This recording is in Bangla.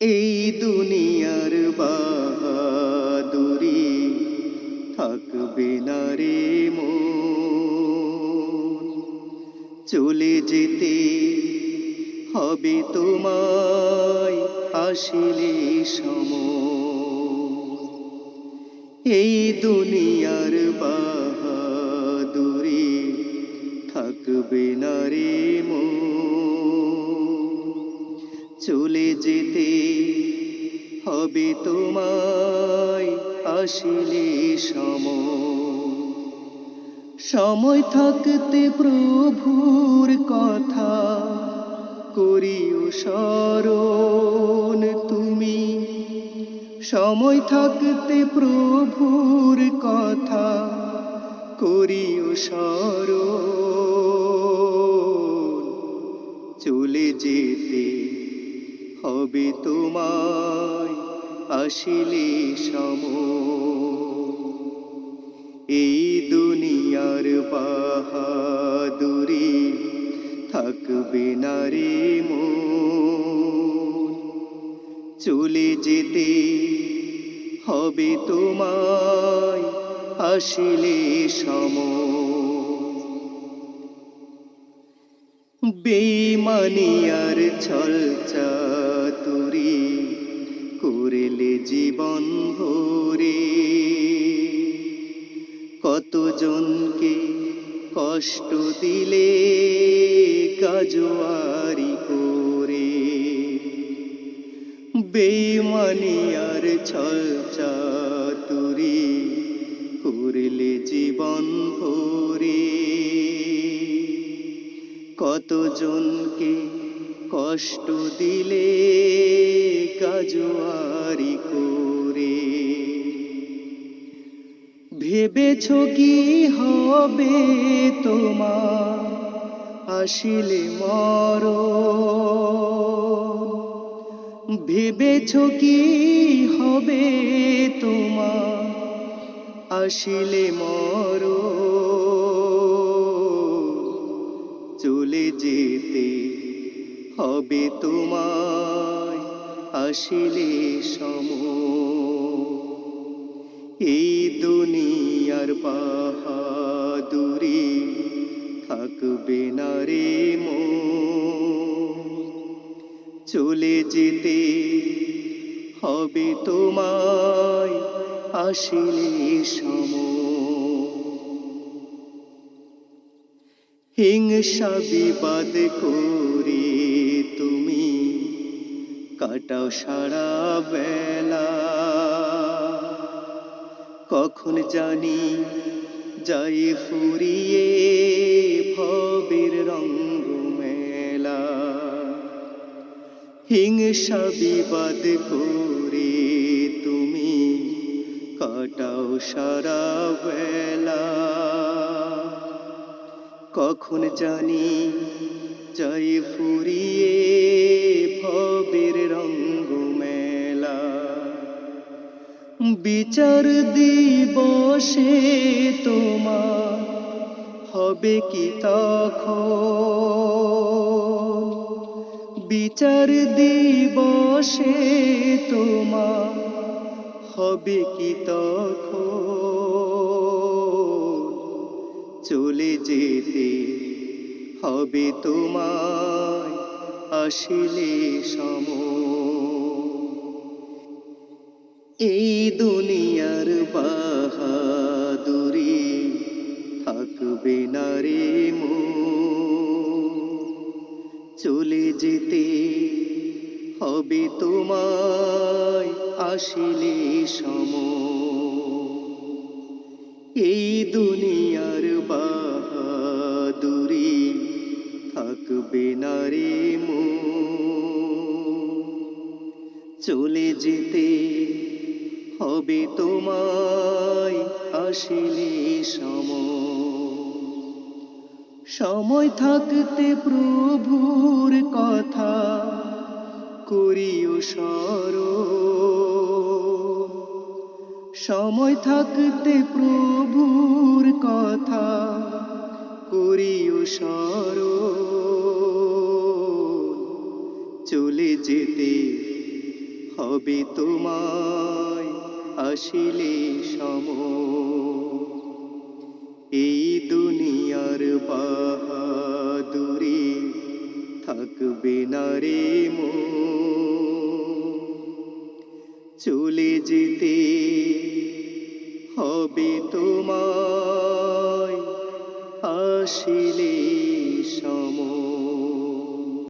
এই দুনিয়ার বাহাদুরি থাকবে না রে চলে যেতে হবে তোমায় আসিলে সম এই দুনিয়ার বাহাদুরি থাকবে না রে মন। চলে যেতে হবে তোমায় আসিলে সময়। সময় থাকতে প্রভুর কথা করিও স্মরণ তুমি। সময় থাকতে প্রভুর কথা করিও স্মরণ হবে তোমায় আসিলে সময় এই দুনিয়ার বাহাদুরি থাকবে না রে মন। চলে যেতে হবে তোমায় আসিলে সময় বেমানি আর ছল চাতুরি করেলে জীবন ভরে। কতজনকে কষ্ট দিলে কাজুয়ারি করে? বেমানি আর ছল চাতুরি করলে জীবন ভরে। কতজনকে কষ্ট দিলে কাজুয়ারি করে? ভেবেছ কি হবে তোমার আসিলে মর ভেবেছ কি হবে তোমার আসিলে মর হবে তোমায় আসিলে সম? এই দুনিয়ার বাহাদুরি থাকবে না রে মো চলে যেতে হবে তোমায় আসিলে সময় হিংসা বিবাদ করে কাটাও সারা বেলা। কখন জানি যাই ফুরিয়ে ভবের রঙ্গ মেলা হিংসা বিবাদ করে তুমি কাটাও সারা বেলা। কখন জানি যাই ফুরিয়ে ভবের রঙ্গ মেলা বিচার দিবসে তোমার, হবে কি তখন? বিচার দিবসে তোমার, হবে কি তখন? চলে যেতে হবে তোমায় আসিলে সম। এই দুনিয়ার বাহাদুরি থাকবে না রে মো। চলে যেতে হবে তোমায় আসিলে সম। এই দুনিয়ার বাহাদুরি থাকবে না রে মন চলে যেতে হবে তোমায়, আসিলে সময়। সময় থাকতে প্রভুর কথা করিও স্মরণ। সময় থাকতে প্রভুর কথা করিও স্মরণ। চলে যেতে হবে তোমায় আসিলে সম। এই দুনিয়ার বাহাদুরি থাকবে না রে মো। চলে যেতে হবে তোমায় আসিলে সময়